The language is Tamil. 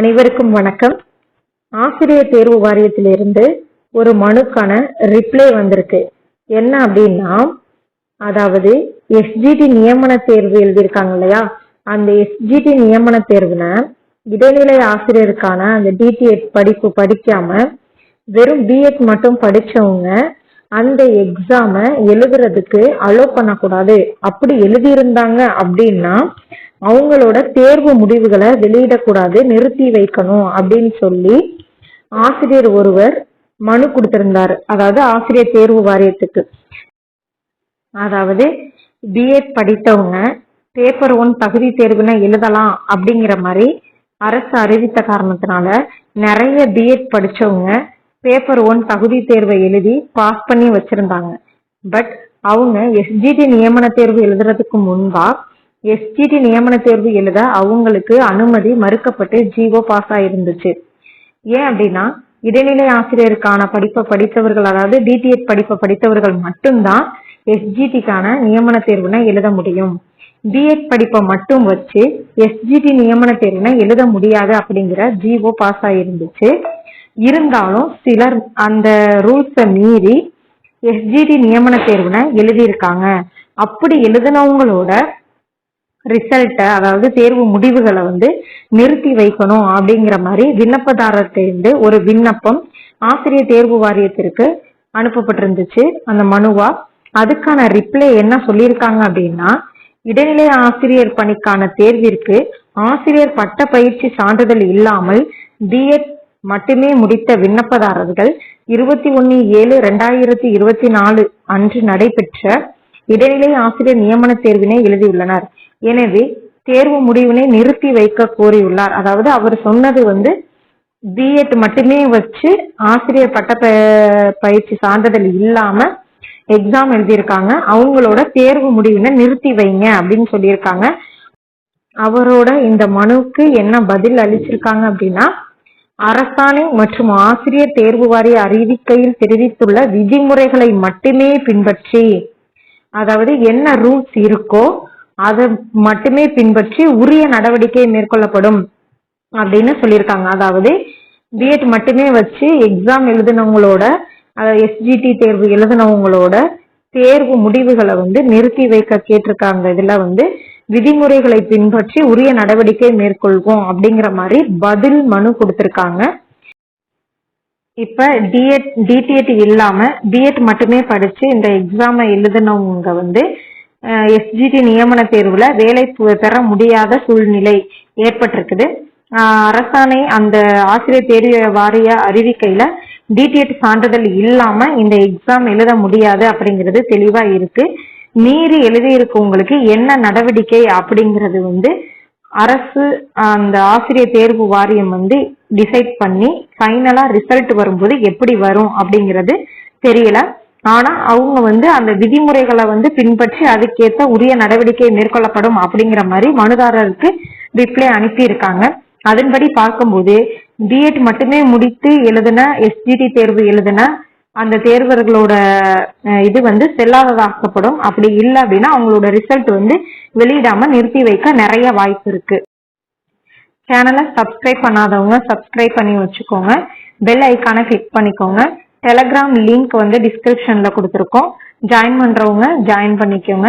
அனைவருக்கும் வணக்கம். ஆசிரியர் தேர்வு வாரியத்திலிருந்து ஒரு மனுக்கான ரிப்ளை வந்திருக்கு. என்ன அப்படின்னா அதாவது எஸ்ஜிடி நியமன தேர்வு எழுதியிருக்காங்க இல்லையா? அந்த எஸ்ஜிடி நியமன தேர்வுல இடைநிலை ஆசிரியருக்கான அந்த டிடிஎட் படிப்பு படிக்காம வெறும் பிஎட் மட்டும் படிச்சவங்க அந்த எக்ஸாம எழுதுறதுக்கு அலோ பண்ணக்கூடாது. அப்படி எழுதியிருந்தாங்க அப்படின்னா அவங்களோட தேர்வு முடிவுகளை வெளியிடக்கூடாது நிறுத்தி வைக்கணும் அப்படின்னு சொல்லி ஆசிரியர் ஒருவர் மனு கொடுத்திருந்தார். அதாவது ஆசிரியர் தேர்வு வாரியத்துக்கு. அதாவது பிஎட் படித்தவங்க பேப்பர் ஒன் தகுதி தேர்வுனா எழுதலாம் அப்படிங்கிற மாதிரி அரசு அறிவித்த காரணத்தினால நிறைய பிஎட் படிச்சவங்க பேப்பர் ஒன் தகுதி தேர்வை எழுதி பாஸ் பண்ணி வச்சிருந்தாங்க. பட் அவங்க எஸ்ஜிடி நியமன தேர்வு எழுதுறதுக்கு முன்பா எஸ்ஜிடி நியமன தேர்வு எழுத அவங்களுக்கு அனுமதி மறுக்கப்பட்டு ஜிஓ பாஸ் ஆயிருந்துச்சு. ஏன் அப்படின்னா இடைநிலை ஆசிரியருக்கான படிப்பை படித்தவர்கள் அதாவது டிடிஎட் படிப்பை படித்தவர்கள் மட்டும்தான் எஸ்ஜிடிக்கான நியமன தேர்வுனா எழுத முடியும். பிஎட் படிப்பை மட்டும் வச்சு எஸ்ஜிடி நியமன தேர்வுனா எழுத முடியாது அப்படிங்கிற ஜிஓ பாஸ் ஆயிருந்துச்சு. இருந்தாலும் சிலர் அந்த ரூல்ஸை மீறி எஸ்ஜிடி நியமன தேர்வுல எழுதியிருக்காங்க. அப்படி எழுதினவங்களோட ரிசல்ட்டை அதாவது தேர்வு முடிவுகளை வந்து நிறுத்தி வைக்கணும் அப்படிங்கிற மாதிரி விண்ணப்பதாரத்திலிருந்து ஒரு விண்ணப்பம் ஆசிரியர் தேர்வு வாரியத்திற்கு அனுப்பப்பட்டிருந்துச்சு. அந்த மனுவா? அதுக்கான ரிப்ளை என்ன சொல்லியிருக்காங்க அப்படின்னா இடைநிலை ஆசிரியர் பணிக்கான தேர்விற்கு ஆசிரியர் பட்ட பயிற்சி சான்றிதழ் இல்லாமல் பிஎட் மட்டுமே முடித்த விண்ணப்பதாரர்கள் இருபத்தி ஒன்னு ஏழு ரெண்டாயிரத்தி இருபத்தி நாலு அன்று நடைபெற்ற இடைநிலை ஆசிரியர் நியமன தேர்வினை எழுதியுள்ளனர். எனவே தேர்வு முடிவினை நிறுத்தி வைக்க கோரியுள்ளார். அதாவது அவர் சொன்னது வந்து பிஎட் மட்டுமே வச்சு ஆசிரியர் பட்ட பயிற்சி சான்றிதழ் இல்லாம எக்ஸாம் எழுதியிருக்காங்க. அவங்களோட தேர்வு முடிவினை நிறுத்தி வைங்க அப்படின்னு சொல்லியிருக்காங்க. அவரோட இந்த மனுவுக்கு என்ன பதில் அளிச்சிருக்காங்க அப்படின்னா அரசாணை மற்றும் ஆசிரியர் தேர்வு வாரிய அறிவிக்கையில் தெரிவித்துள்ள விதிமுறைகளை மட்டுமே பின்பற்றி அதாவது என்ன ரூல்ஸ் இருக்கோ அதை மட்டுமே பின்பற்றி உரிய நடவடிக்கை மேற்கொள்ளப்படும் அப்படின்னு சொல்லியிருக்காங்க. அதாவது பிஎட் மட்டுமே வச்சு எக்ஸாம் எழுதினவங்களோட எஸ்ஜிடி தேர்வு எழுதினவங்களோட தேர்வு முடிவுகளை வந்து நிறுத்தி வைக்க கேட்டிருக்காங்க. இதில் வந்து விதிமுறைகளை பின்பற்றி உரிய நடவடிக்கை மேற்கொள்வோம் அப்படிங்கிற மாதிரி பதில் மனு கொடுத்திருக்காங்க. இப்ப டிஎட் டிடிஎட் இல்லாம பிஎட் மட்டுமே படிச்சு இந்த எக்ஸாமை எழுதினவங்க வந்து எஸ்ஜிடி நியமன தேர்வுல வேலை பெற முடியாத சூழ்நிலை ஏற்பட்டிருக்குது. அரசாணை அந்த ஆசிரியர் தேர்வு வாரிய அறிவிக்கையில டிடிஎட் சான்றிதழ் இல்லாம இந்த எக்ஸாம் எழுத முடியாது அப்படிங்கிறது தெளிவா இருக்கு. மீறி எழுதியிருக்கவங்களுக்கு என்ன நடவடிக்கை அப்படிங்கிறது வந்து அரசு அந்த ஆசிரியர் தேர்வு வாரியம் வந்து டிசைட் பண்ணி ஃபைனலா ரிசல்ட் வரும்போது எப்படி வரும் அப்படிங்கிறது தெரியல. ஆனா அவங்க வந்து அந்த விதிமுறைகளை வந்து பின்பற்றி அதுக்கேற்ற உரிய நடவடிக்கை மேற்கொள்ளப்படும் அப்படிங்கிற மாதிரி மனுதாரருக்கு ரிப்ளை அனுப்பியிருக்காங்க. அதன்படி பார்க்கும்போது பிஎட் மட்டுமே முடித்து எழுதின எஸ்ஜிடி தேர்வு எழுதின அந்த தேர்வர்களோட இது வந்து செல்லாததாக்கப்படும். அப்படி இல்லை அப்படின்னா அவங்களோட ரிசல்ட் வந்து வெளியிடாம நிறுத்தி வைக்க நிறைய வாய்ப்பு இருக்கு. சேனலை சப்ஸ்கிரைப் பண்ணாதவங்க சப்ஸ்கிரைப் பண்ணி வச்சுக்கோங்க. பெல் ஐக்கானை கிளிக் பண்ணிக்கோங்க. டெலகிராம் லிங்க் வந்து டிஸ்கிரிப்ஷன்ல கொடுத்துருக்கோம். ஜாயின் பண்றவங்க ஜாயின் பண்ணிக்கோங்க.